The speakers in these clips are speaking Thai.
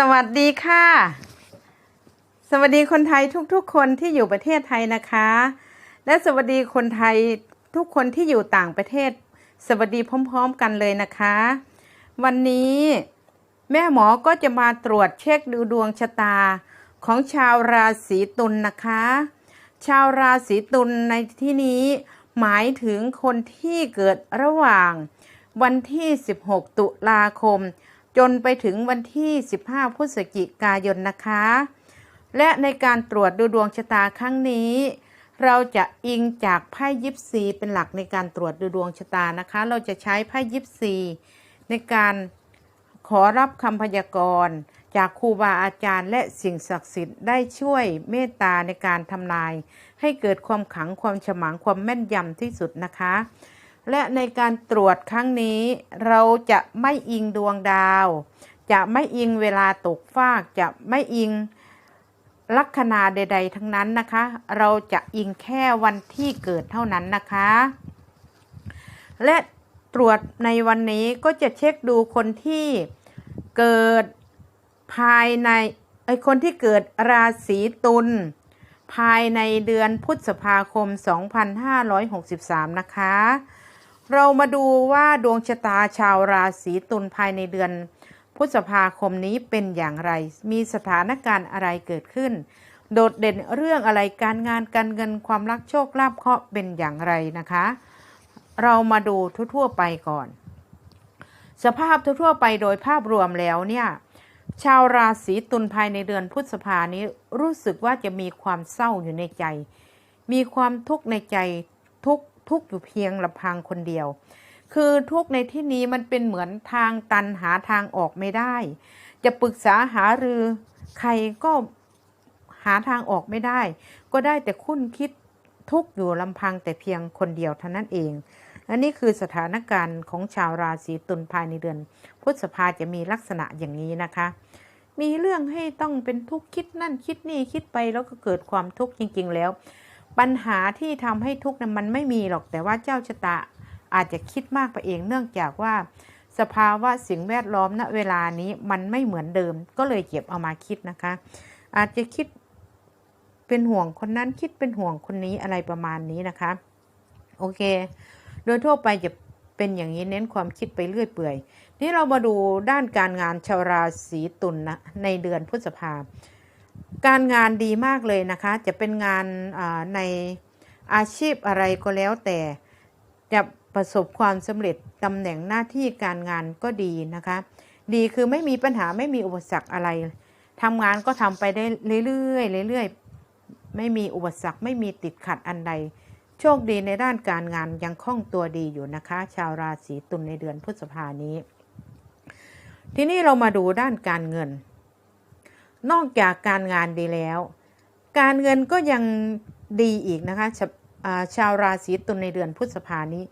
สวัสดีค่ะ สวัสดีคนไทยทุกๆ คนที่อยู่ประเทศไทยนะคะ และสวัสดีคนไทยทุกคนที่อยู่ต่างประเทศ สวัสดีพร้อม ๆ กันเลยนะคะ วันนี้ แม่หมอก็จะมาตรวจเช็คดูดวงชะตาของชาวราศีตุลนนะคะ ชาวราศีตุลในที่นี้หมายถึงคนที่เกิดระหว่างวันที่ 16 ตุลาคม จนไปถึงวันที่ 15 พฤศจิกายนนะคะ และในการตรวจดูดวงชะตาครั้งนี้ เราจะอิงจากไพ่ยิปซีเป็นหลักในการตรวจดูดวงชะตานะคะ เราจะใช้ไพ่ยิปซีในการขอรับคำพยากรณ์จากครูบาอาจารย์และสิ่งศักดิ์สิทธิ์ได้ช่วยเมตตาในการทำนาย ให้เกิดความขังความฉมังความแม่นยำที่สุดนะคะ และในการตรวจครั้งนี้ เราจะไม่อิงดวงดาว จะไม่อิงเวลาตกฟาก จะไม่อิงลัคนาใด ๆ ทั้งนั้นนะคะ เราจะอิงแค่วันที่เกิดเท่านั้นนะคะ และตรวจในวันนี้ก็จะเช็คดูคนที่เกิดภายในไอคนที่เกิดราศีตุลภายในเดือนพฤษภาคม 2563 นะคะ เรามาดูว่าดวงชะตาชาวราศีตุลภายในเดือน พฤษภาคมนี้เป็นอย่างไร มีสถานการณ์อะไรเกิดขึ้น โดดเด่นเรื่องอะไรการงานการเงินความรักโชคลาภเคราะห์เป็นอย่างไรนะคะ เรามาดูทั่วๆไปก่อน สภาพทั่วๆไปโดยภาพรวมแล้วเนี่ยชาวราศีตุลภายในเดือนพฤษภานี้รู้สึกว่าจะมีความเศร้าอยู่ในใจ มีความทุกข์ในใจทุก ทุกข์อยู่เพียงลำพังคนเดียว คือทุกข์ในที่นี้มันเป็นเหมือนทางตันหาทางออกไม่ได้ จะปรึกษาหารือใครก็หาทางออกไม่ได้ ก็ได้แต่คุ้นคิดทุกข์อยู่ลำพังแต่เพียงคนเดียวเท่านั้นเองอันนี้คือสถานการณ์ของชาวราศีตุลภายในเดือนพฤษภาจะมีลักษณะอย่างนี้นะคะ มีเรื่องให้ต้องเป็นทุกข์คิดนั่นคิดนี่คิดไปแล้วก็เกิดความทุกข์จริง ๆ แล้ว ปัญหาที่ทำให้ทุกข์นั้นมันไม่มีหรอกแต่ว่าเจ้าชะตาอาจจะคิดมากไปเองเนื่องจากว่า สภาวะสิ่งแวดล้อมณเวลานี้มันไม่เหมือนเดิม ก็เลยเก็บเอามาคิดนะคะ อาจจะคิดเป็นห่วงคนนั้นคิดเป็นห่วงคนนี้อะไรประมาณนี้นะคะ โอเค โดยทั่วไปจะเป็นอย่างนี้เน้นความคิดไปเรื่อยเปื่อย นี่เรามาดูด้านการงานชาวราศีตุลนนะในเดือนพฤษภา การงานดีมากเลยนะคะ จะเป็นงานในอาชีพอะไรก็แล้วแต่จะประสบความสำเร็จตำแหน่งหน้าที่การงานก็ดีนะคะ ดีคือไม่มีปัญหาไม่มีอุปสรรคอะไรทำงานก็ทำไปได้เรื่อยๆเรื่อยๆไม่มีอุปสรรคไม่มีติดขัดอันใด โชคดีในด้านการงานยังคล่องตัวดีอยู่นะคะ ชาวราศีตุลในเดือนพฤษภานี้ ทีนี้เรามาดูด้านการเงิน นอกจากการงานดีแล้ว การเงินก็ยังดีอีกนะคะชาชาวราศีตุลในเดือนพฤษภานี้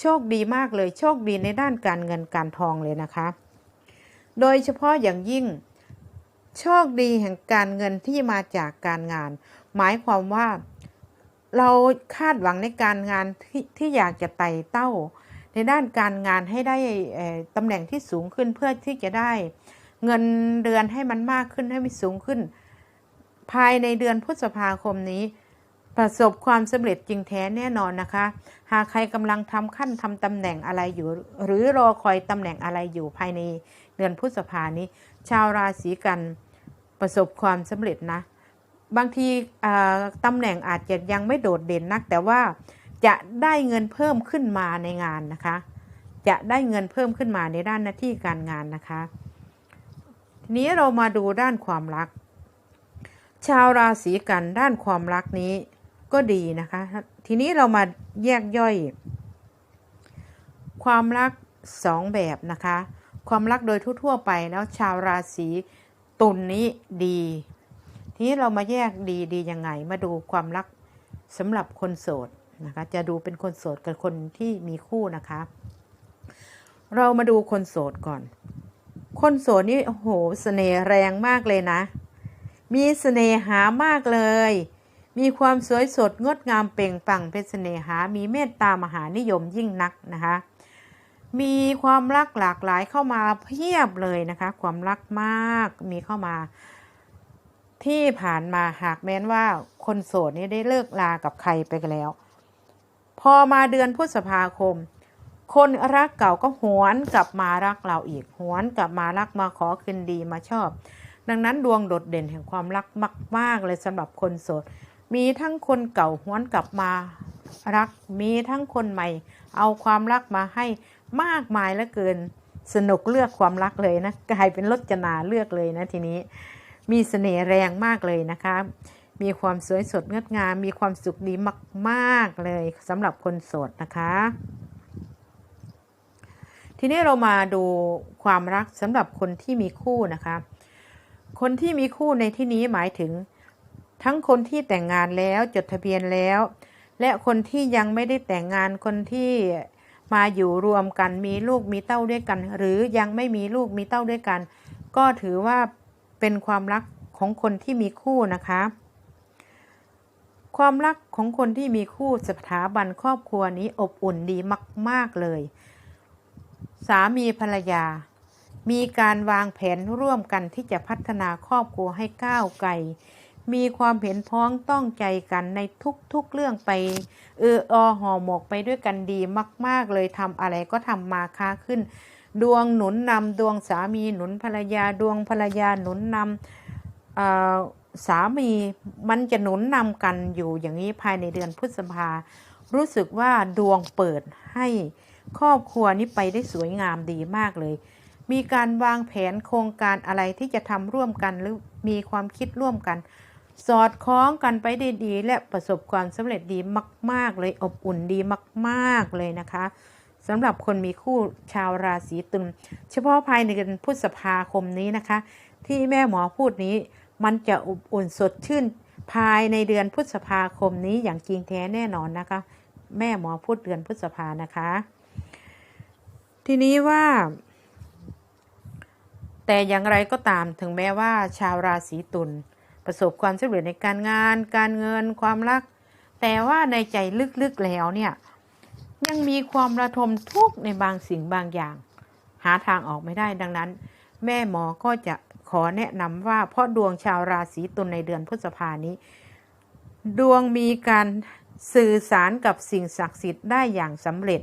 โชคดีมากเลยโชคดีในด้านการเงินการทองเลยนะคะ โดยเฉพาะอย่างยิ่ง โชคดีแห่งการเงินที่มาจากการงาน หมายความว่าเราคาดหวังในการงานที่ที่อยากจะไต่เต้า ในด้านการงานให้ได้ตำแหน่งที่สูงขึ้นเพื่อที่จะได้ เงินเดือนให้มันมากขึ้นให้มันสูงขึ้น ภายในเดือนพฤษภาคมนี้ ประสบความสำเร็จจริงแท้แน่นอนนะคะ หากใครกำลังทำขั้นทำตำแหน่งอะไรอยู่ หรือรอคอยตำแหน่งอะไรอยู่ภายในเดือนพฤษภานี้ ชาวราศีกันประสบความสำเร็จนะ บางทีตำแหน่งอาจจะยังไม่โดดเด่นนัก แต่ว่าจะได้เงินเพิ่มขึ้นมาในงานนะคะ จะได้เงินเพิ่มขึ้นมาในด้านหน้าที่การงานนะคะ ทีนี้เรามาดูด้านความรัก ชาวราศีกันด้านความรักนี้ก็ดีนะคะ ทีนี้เรามาแยกย่อย ความรักสองแบบนะคะ ความรักโดยทั่วๆไปแล้วชาวราศีตุลนนี้ดี ทีนี้เรามาแยกดีดียังไง มาดูความรักสำหรับคนโสดนะคะ จะดูเป็นคนโสดกับคนที่มีคู่นะคะ เรามาดูคนโสดก่อน คนโสดนี่โอ้โหเสน่ห์แรงมากเลยนะ มีเสน่หามากเลย มีความสวยสดงดงามเปล่งปลั่งเป็นเสน่หา มีเมตตามหานิยมยิ่งนักนะคะ มีความรักหลากหลายเข้ามาเพียบเลยนะคะ ความรักมากมีเข้ามา ที่ผ่านมาหากแม้นว่าคนโสดนี่ได้เลิกลากับใครไปแล้ว พอมาเดือนพฤษภาคม คนรักเก่าก็หวนกลับมารักเราอีกหวนกลับมารักมาขอคืนดีมาชอบ ดังนั้นดวงโดดเด่นแห่งความรักมาก ๆ เลยสำหรับคนโสด มีทั้งคนเก่าหวนกลับมารัก มีทั้งคนใหม่ เอาความรักมาให้มากมายเหลือเกิน สนุกเลือกความรักเลยนะกลายเป็นรจนาเลือกเลยนะทีนี้ มีเสน่ห์แรงมากเลยนะคะ มีความสวยสดงดงาม มีความสุขดีมาก ๆเลยสำหรับคนโสดนะคะ ทีนี้เรามาดูความรักสำหรับคนที่มีคู่นะคะ คนที่มีคู่ในที่นี้หมายถึง ทั้งคนที่แต่งงานแล้วจดทะเบียนแล้ว และคนที่ยังไม่ได้แต่งงานคนที่มาอยู่รวมกันมีลูกมีเต้าด้วยกัน หรือยังไม่มีลูกมีเต้าด้วยกัน ก็ถือว่าเป็นความรักของคนที่มีคู่นะคะ ความรักของคนที่มีคู่สถาบันครอบครัวนี้อบอุ่นดีมาก ๆเลย สามีภรรยา มีการวางแผนร่วมกันที่จะพัฒนาครอบครัวให้ก้าวไกลมีความเห็นพ้องต้องใจกันในทุกๆเรื่องไปเออออห่อหมกไปด้วยกันดีมาก ๆ เลยทำอะไรก็ทำมาค้าขึ้น ดวงหนุนนำดวงสามีหนุนภรรยาดวงภรรยาหนุนนำสามีมันจะหนุนนำกันอยู่อย่างนี้ภายในเดือนพฤษภารู้สึกว่าดวงเปิดให้ ครอบครัวนี้ไปได้สวยงามดีมากเลย มีการวางแผนโครงการอะไรที่จะทำร่วมกันหรือมีความคิดร่วมกัน สอดคล้องกันไปได้ดี และประสบความสำเร็จดีมาก ๆ เลยอบอุ่นดีมาก ๆเลยนะคะสำหรับคนมีคู่ชาวราศีตุลเฉพาะภายในเดือนพฤษภาคมนี้นะคะ ที่แม่หมอพูดนี้มันจะอบอุ่นสดชื่นภายในเดือนพฤษภาคมนี้อย่างจริงแท้แน่นอนนะคะ แม่หมอพูดเดือนพฤษภานะคะ ทีนี้ว่า แต่อย่างไรก็ตามถึงแม้ว่าชาวราศีตุลประสบความสำเร็จในการงาน การเงินความรัก แต่ว่าในใจลึกๆแล้วเนี่ย ยังมีความระทมทุกข์ในบางสิ่งบางอย่าง หาทางออกไม่ได้ดังนั้น แม่หมอก็จะขอแนะนำว่าเพราะดวงชาวราศีตุลในเดือนพฤษภานี้ ดวงมีการสื่อสารกับสิ่งศักดิ์สิทธิ์ได้อย่างสำเร็จ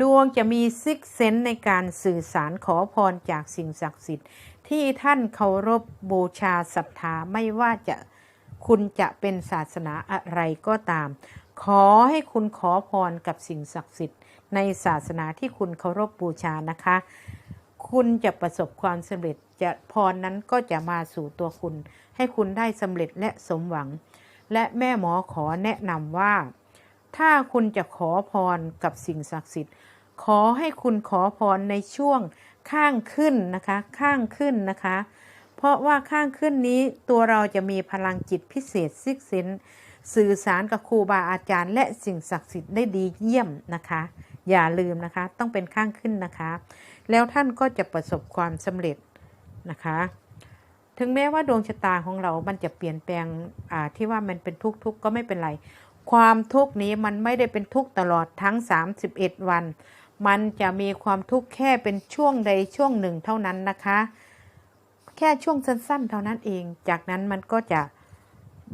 ดวงจะมีซิกเซนในการสื่อสารขอพรจากสิ่งศักดิ์สิทธิ์ ที่ท่านเคารพบูชาศรัทธาไม่ว่าจะคุณจะเป็นศาสนาอะไรก็ตาม ขอให้คุณขอพรกับสิ่งศักดิ์สิทธิ์ ในศาสนาที่คุณเคารพบูชานะคะ คุณจะประสบความสำเร็จจะพรนั้นก็จะมาสู่ตัวคุณ ให้คุณได้สำเร็จและสมหวัง และแม่หมอขอแนะนำว่า ถ้าคุณจะขอพรกับสิ่งศักดิ์สิทธิ์ ขอให้คุณขอพรในช่วงข้างขึ้นนะคะ ข้างขึ้นนะคะ เพราะว่าข้างขึ้นนี้ตัวเราจะมีพลังจิตพิเศษซิกเซนสื่อสารกับครูบาอาจารย์ และสิ่งศักดิ์สิทธิ์ได้ดีเยี่ยมนะคะ อย่าลืมนะคะ ต้องเป็นข้างขึ้นนะคะ แล้วท่านก็จะประสบความสำเร็จนะคะ ถึงแม้ว่าดวงชะตาของเรา มันจะเปลี่ยนแปลงที่ว่ามันเป็นทุกข์ทุกข์ก็ไม่เป็นไร ความทุกข์นี้มันไม่ได้เป็นทุกข์ตลอดทั้ง 31 วัน มันจะมีความทุกข์แค่เป็นช่วงใดช่วงหนึ่งเท่านั้นนะคะ แค่ช่วงสั้นๆ เท่านั้นเอง จากนั้นมันก็จะ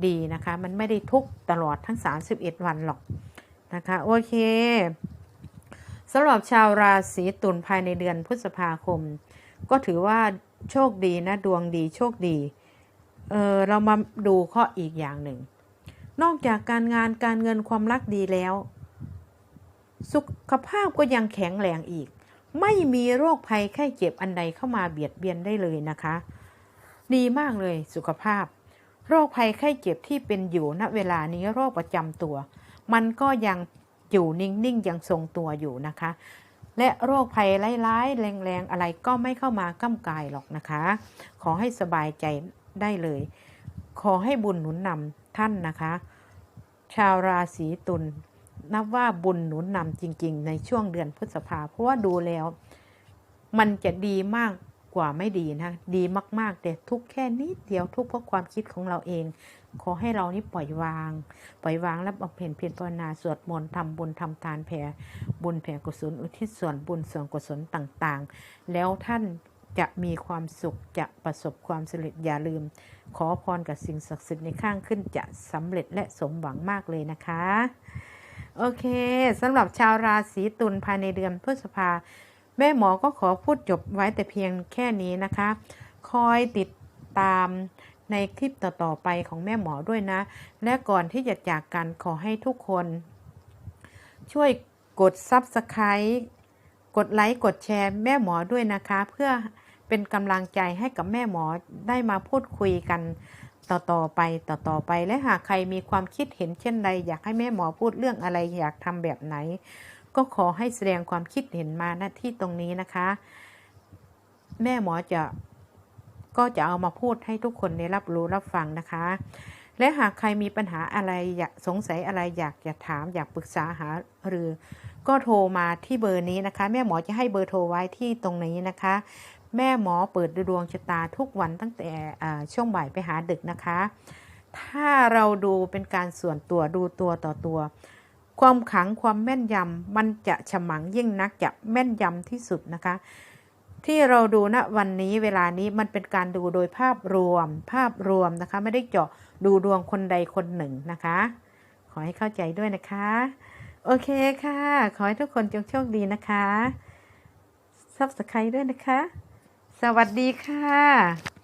ดีนะคะ มันไม่ได้ทุกข์ตลอดทั้ง 31 วันหรอกนะคะโอเคสำหรับชาวราศีตุลภายในเดือนพฤษภาคม ก็ถือว่าโชคดีนะ ดวงดีโชคดี เออเรามาดูข้ออีกอย่างหนึ่ง นอกจากการงานการเงินความรักดีแล้ว สุขภาพก็ยังแข็งแรงอีก ไม่มีโรคภัยไข้เจ็บอันใดเข้ามาเบียดเบียนได้เลยนะคะ ดีมากเลยสุขภาพ โรคภัยไข้เจ็บที่เป็นอยู่ณเวลานี้โรคประจำตัว มันก็ยังอยู่นิ่งๆยังทรงตัวอยู่นะคะ และโรคภัยร้ายๆแรงๆอะไรก็ไม่เข้ามาก้ากายหรอกนะคะ ขอให้สบายใจได้เลย ขอให้บุญหนุนนำ ท่านนะคะ ชาวราศีตุลนับว่าบุญหนุนนำจริง ๆ ในช่วงเดือนพฤษภาเพราะว่าดูแล้ว มันจะดีมากกว่าไม่ดีนะดีมาก ๆ แต่ทุกแค่นิดเดียวทุกเพราะความคิดของเราเอง ขอให้เรานี่ปล่อยวาง ปล่อยวางและบำเพ็ญเพียรภาวนาสวดมนต์ทำบุญทำทานแผ่บุญแผ่กุศลอุทิศส่วนบุญส่วนกุศลต่างๆ แล้วท่าน จะมีความสุขจะประสบความสำเร็จอย่าลืม ขอพรกับสิ่งศักดิ์สิทธิ์ในข้างขึ้นจะสำเร็จและสมหวังมากเลยนะคะ โอเคสำหรับชาวราศีตุลภายในเดือนพฤษภา แม่หมอก็ขอพูดจบไว้แต่เพียงแค่นี้นะคะ คอยติดตามในคลิปต่อ ๆ ไปของแม่หมอด้วยนะ และก่อนที่จะจากกันขอให้ทุกคน ช่วยกด Subscribe กดไลค์ กดแชร์แม่หมอด้วยนะคะ เพื่อ เป็นกำลังใจให้กับแม่หมอได้มาพูดคุยกันต่อๆไปต่อๆไปและหากใครมีความคิดเห็นเช่นใด อยากให้แม่หมอพูดเรื่องอะไรอยากทำแบบไหน ก็ขอให้แสดงความคิดเห็นมาณที่ตรงนี้นะคะ แม่หมอจะก็จะเอามาพูดให้ทุกคนได้รับรู้รับฟังนะคะ และหากใครมีปัญหาอะไรอยากสงสัยอะไรอยากจะถามอยากปรึกษาหาหรือ ก็โทรมาที่เบอร์นี้นะคะ แม่หมอจะให้เบอร์โทรไว้ที่ตรงนี้นะคะ แม่หมอเปิดดูดวงชะตาทุกวันตั้งแต่ช่วงบ่ายไปหาดึกนะคะ ถ้าเราดูเป็นการส่วนตัวดูตัวต่อตัว ความขังความแม่นยำมันจะฉมังยิ่งนักจะแม่นยำที่สุดนะคะ ที่เราดูณวันนี้เวลานี้มันเป็นการดูโดยภาพรวม ภาพรวมนะคะ ไม่ได้เจาะดูดวงคนใดคนหนึ่งนะคะ ขอให้เข้าใจด้วยนะคะ โอเคค่ะ ขอให้ทุกคนจงโชคดีนะคะซับสไครด้วยนะคะ สวัสดีค่ะ